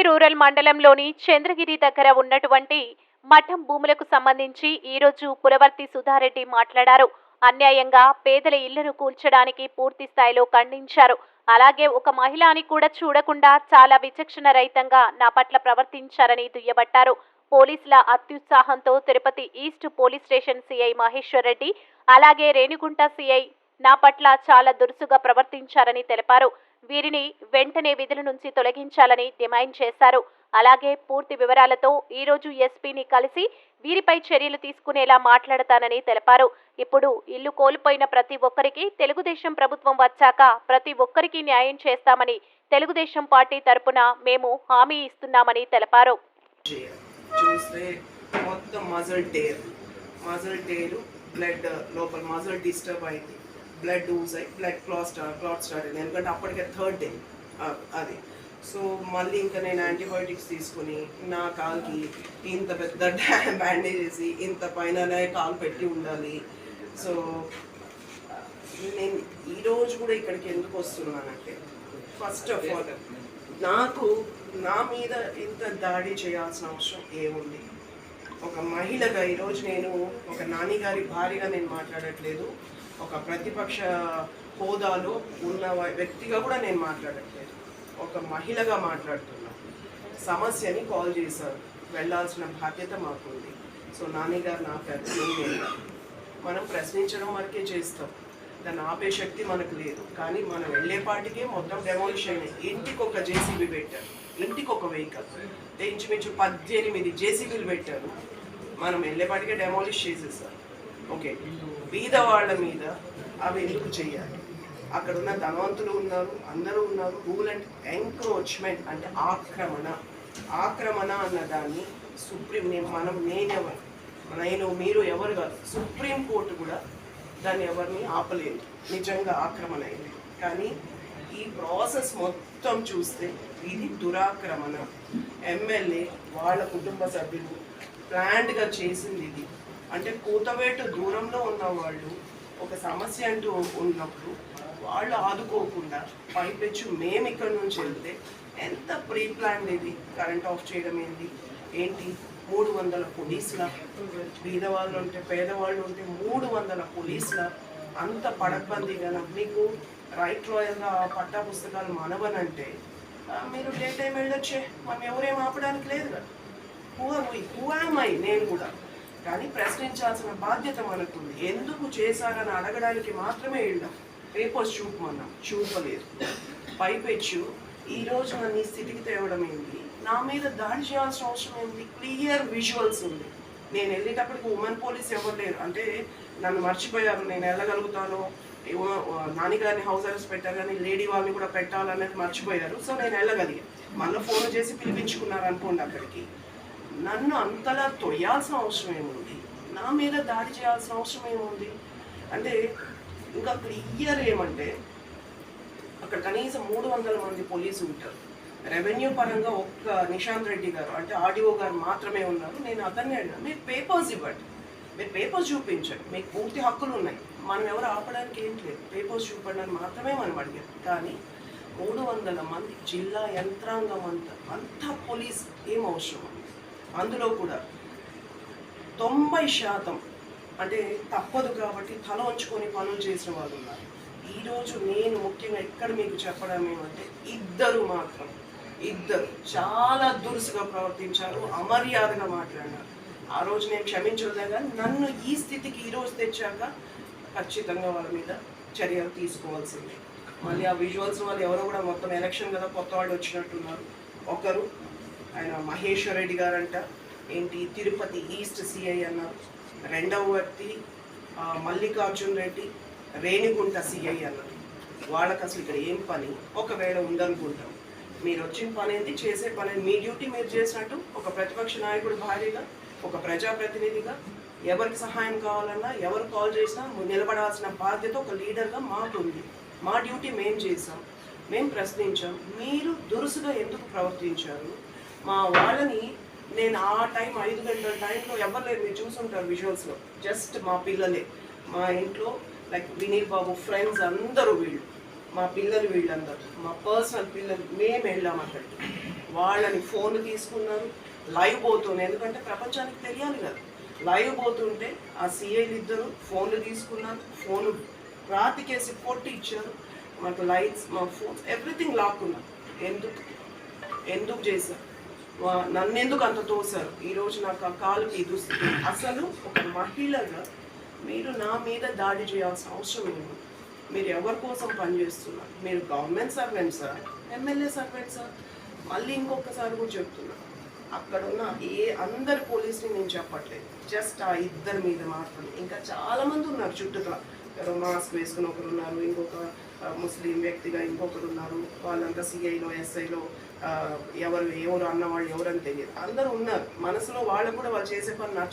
Tirupati rural మండలంలోని చంద్రగిరి దగ్గర ఉన్నటువంటి మఠం భూములకు సంబంధించి ఈరోజు పులవర్తి సుధారెడ్డి మాట్లాడారు. అన్యాయంగా పేదల ఇళ్ళను కూల్చడానికి పూర్తి స్థాయిలో ఖండించారు. అలాగే ఒక మహిళ అని కూడా చూడకుండా చాలా విచక్షణ రహితంగా నా పట్ల ప్రవర్తించారని దుయ్యబట్టారు. పోలీసుల అత్యుత్సాహంతో Tirupati east police station CI Maheshwar Reddy అలాగే రేణిగుంట సిఐ నా పట్ల చాలా దురుసుగా ప్రవర్తించారని తెలిపారు. వీరిని వెంటనే విధుల నుంచి తొలగించాలని డిమాండ్ చేశారు. అలాగే పూర్తి వివరాలతో ఈరోజు ఎస్పీని కలిసి వీరిపై చర్యలు తీసుకునేలా మాట్లాడతానని తెలిపారు. ఇప్పుడు ఇల్లు కోల్పోయిన ప్రతి ఒక్కరికి తెలుగుదేశం ప్రభుత్వం వచ్చాక ప్రతి ఒక్కరికి న్యాయం చేస్తామని తెలుగుదేశం పార్టీ తరపున మేము హామీ ఇస్తున్నామని తెలిపారు. మొత్తం muscle tear muscle tear blood లోపల మజల్ డిస్టర్బ్ అయింది. బ్లడ్ లూజ్ అయ్యి blood clot star clot start అయింది ఎందుకంటే అప్పటికే థర్డ్ డే అది. సో మళ్ళీ ఇంకా నేను యాంటీబయోటిక్స్ తీసుకుని నా కాల్కి ఇంత పెద్ద బ్యాండేజ్ వేసి ఇంత పైననే కాలు పెట్టి ఉండాలి. సో నేను ఈరోజు కూడా ఇక్కడికి ఎందుకు వస్తున్నానంటే ఫస్ట్ ఆఫ్ ఆల్ నాకు నా మీద ఇంత దాడి చేయాల్సిన అవసరం ఏముంది? ఒక మహిళగా ఈరోజు నేను ఒక నాని గారి భార్యగా నేను మాట్లాడట్లేదు. ఒక ప్రతిపక్ష హోదాలో ఉన్న వ్యక్తిగా కూడా నేను మాట్లాడట్లేదు. ఒక మహిళగా మాట్లాడుతున్నా. సమస్యని కాల్ చేశారు. వెళ్ళాల్సిన బాధ్యత మాకుంది. సో నాని గారు నా పెద్ద మనం ప్రశ్నించడం వరకే చేస్తాం. దాన్ని ఆపే శక్తి మనకు లేదు. కానీ మనం వెళ్ళేపాటికే మొత్తం డెమోలిషన్ ఇంటికి ఒక జేసీబీ పెట్టారు. ఇంటికి ఒక వెహికల్ ఇంచుమించు పద్దెనిమిది జేసీబీలు పెట్టారు. మనం వెళ్ళేపాటికే డెమాలిష్ చేసేసారు. ఓకే బీదవాళ్ళ మీద అవి ఎందుకు చేయాలి అక్కడ ఉన్న ధనవంతులు ఉన్నారు అందరూ ఉన్నారు. రూల్ అండ్ ఎంక్రోచ్మెంట్ అంటే ఆక్రమణ. ఆక్రమణ అన్న దాన్ని సుప్రీం నేను మనం నేనెవరు? నేను మీరు ఎవరు కాదు. సుప్రీం కోర్టు కూడా దాన్ని ఎవరిని ఆపలేదు. నిజంగా ఆక్రమణ అయింది. కానీ ఈ ప్రాసెస్ మొత్తం చూస్తే ఇది దురాక్రమణ. ఎమ్మెల్యే వాళ్ళ కుటుంబ సభ్యులు ప్లాంట్గా చేసింది ఇది. అంటే కూతవేటు దూరంలో ఉన్న వాళ్ళు ఒక సమస్య అంటూ ఉన్నప్పుడు వాళ్ళు ఆదుకోకుండా పైపెచ్చు మేము ఇక్కడ నుంచి వెళ్తే ఎంత ప్రీ ప్లాన్ ఇది? కరెంట్ ఆఫ్ చేయడం ఏంటి ఏంటి? మూడు వందల పోలీసుల బీదవాళ్ళు ఉంటే పేదవాళ్ళు ఉంటే మూడు వందల పోలీసుల అంత పడకబందీగా మీకు రైట్ రాయల్గా పట్టా పుస్తకాలు మనవనంటే మీరు డే టైం వెళ్ళొచ్చే. మనం ఎవరేం ఆపడానికి లేదు కదా. ఐ నేను కూడా. కానీ ప్రశ్నించాల్సిన బాధ్యత మనకుంది. ఎందుకు చేశారని అడగడానికి మాత్రమే వెళ్ళాం. పేపర్స్ చూపమన్నాం. చూపలేదు. పైపెచ్చు. ఈ రోజు నన్ను ఈ స్థితికి తేవడం ఏంటి? నా మీద దాడి చేయాల్సిన అవసరం ఏంటి? క్లియర్ విజువల్స్ ఉంది. నేను వెళ్ళేటప్పటికి ఉమెన్ పోలీస్ ఎవరు లేరు. అంటే నన్ను మర్చిపోయారు. నేను వెళ్ళగలుగుతాను. నాన్నగారిని హౌస్ అరెస్ట్ పెట్టారు కానీ లేడీ వాళ్ళని కూడా పెట్టాలనేది మర్చిపోయారు. సో నేను వెళ్ళగలిగాను మళ్ళీ ఫోన్ చేసి పిలిపించుకున్నారు అనుకోండి అక్కడికి. నన్ను అంతలా తొయ్యాల్సిన అవసరం ఏముంది? నా మీద దాడి చేయాల్సిన అవసరం ఏముంది? అంటే ఇంకా క్లియర్ ఏమంటే అక్కడ కనీసం మూడు వందల మంది పోలీసు ఉంటారు. రెవెన్యూ పరంగా ఒక్క నిశాంత్ రెడ్డి గారు అంటే ఆర్డీఓ గారు మాత్రమే ఉన్నారు. నేను అతన్ని అడిగాను మీరు పేపర్స్ ఇవ్వండి. మీరు పేపర్స్ చూపించండి. మీకు పూర్తి హక్కులు ఉన్నాయి. మనం ఎవరు ఆపడానికి ఏం లేదు. పేపర్స్ చూపండి అని మాత్రమే మనం అడిగాం. కానీ మూడు వందల మంది జిల్లా యంత్రాంగం అంతా అంతా పోలీస్ ఏం అవసరం? అందులో కూడా తొంభై శాతం అంటే తప్పదు కాబట్టి తల ఉంచుకొని పనులు చేసిన వాళ్ళు ఉన్నారు. ఈరోజు నేను ముఖ్యంగా ఎక్కడ మీకు చెప్పడం ఏమంటే ఇద్దరు మాత్రం ఇద్దరు చాలా దురుసుగా ప్రవర్తించారు అమర్యాదగా మాట్లాడినారు ఆ రోజు నేను క్షమించలేదా కానీ నన్ను ఈ స్థితికి ఈ రోజు తెచ్చాక ఖచ్చితంగా వాళ్ళ మీద చర్యలు తీసుకోవాల్సిందే. మళ్ళీ ఆ విజువల్స్ వాళ్ళు ఎవరో కూడా మొత్తం ఎలక్షన్ కదా కొత్త వాళ్ళు వచ్చినట్టున్నారు. ఒకరు ఆయన మహేశ్వర్ రెడ్డి గారంట. ఏంటి? తిరుపతి ఈస్ట్ సిఐ అన్నారు. రెండవ వ్యక్తి మల్లికార్జున్ రెడ్డి రేణిగుంట సిఐ అన్నారు. వాళ్ళకి అసలు ఇక్కడ ఏం పని? ఒకవేళ ఉందనుకుంటాం. మీరు వచ్చిన పని ఏంటి? చేసే పని మీ డ్యూటీ మీరు చేసినట్టు ఒక ప్రతిపక్ష నాయకుడు భార్యగా ఒక ప్రజాప్రతినిధిగా ఎవరికి సహాయం కావాలన్నా ఎవరు కాల్ చేసినా నిలబడాల్సిన బాధ్యత ఒక లీడర్గా మాకుంది. మా డ్యూటీ మేము చేసాం మేము ప్రశ్నించాం. మీరు దురుసుగా ఎందుకు ప్రవర్తించారు? మా వాళ్ళని నేను ఆ టైం ఐదు గంటల టైంలో ఎవరు లేరు మీరు చూసుంటారు విజువల్స్లో జస్ట్ మా పిల్లలే. మా ఇంట్లో లైక్ వినీత్ బాబు ఫ్రెండ్స్ అందరూ వీళ్ళు. మా పిల్లలు వీళ్ళందరూ. మా పర్సనల్ పిల్లలు మేము వెళ్ళాం అక్కడికి వాళ్ళని ఫోన్లు తీసుకున్నారు. లైవ్ పోతుంది ఎందుకంటే ప్రపంచానికి తెలియాలి కదా. లైవ్ పోతుంటే ఆ సిఐలు ఇద్దరు ఫోన్లు తీసుకున్నారు. ఫోన్లు రాతికేసి పొట్టి ఇచ్చారు. మాకు లైట్స్ మా ఫోన్స్ ఎవ్రీథింగ్ లాక్కున్నారు ఎందుకు? ఎందుకు చేశారు? నన్నెందుకు అంత తోసారు ఈరోజు నాకు ఆ కాలుకి దుస్థితి అసలు ఒక మహిళగా మీరు నా మీద దాడి చేయాల్సిన అవసరం లేదు. మీరు ఎవరి కోసం పనిచేస్తున్నారు మీరు government servant sir? MLA servant sir? మళ్ళీ ఇంకొకసారి కూడా చెప్తున్నా. అక్కడ ఉన్న ఏ అందరి పోలీసుని నేను చెప్పట్లేదు. జస్ట్ ఆ ఇద్దరి మీద మాత్రమే. ఇంకా చాలామంది ఉన్నారు చుట్టుతా ఎవరో మాస్క్ వేసుకుని ఒకరు ఉన్నారు. ఇంకొక ముస్లిం వ్యక్తిగా ఇంకొకరు ఉన్నారు. వాళ్ళంతా సిఐలో ఎస్ఐలో ఎవరు ఎవరు అన్నవాళ్ళు ఎవరని తెలియదు. అందరూ ఉన్నారు. మనసులో వాళ్ళు కూడా వాళ్ళు చేసే పని నచ్చ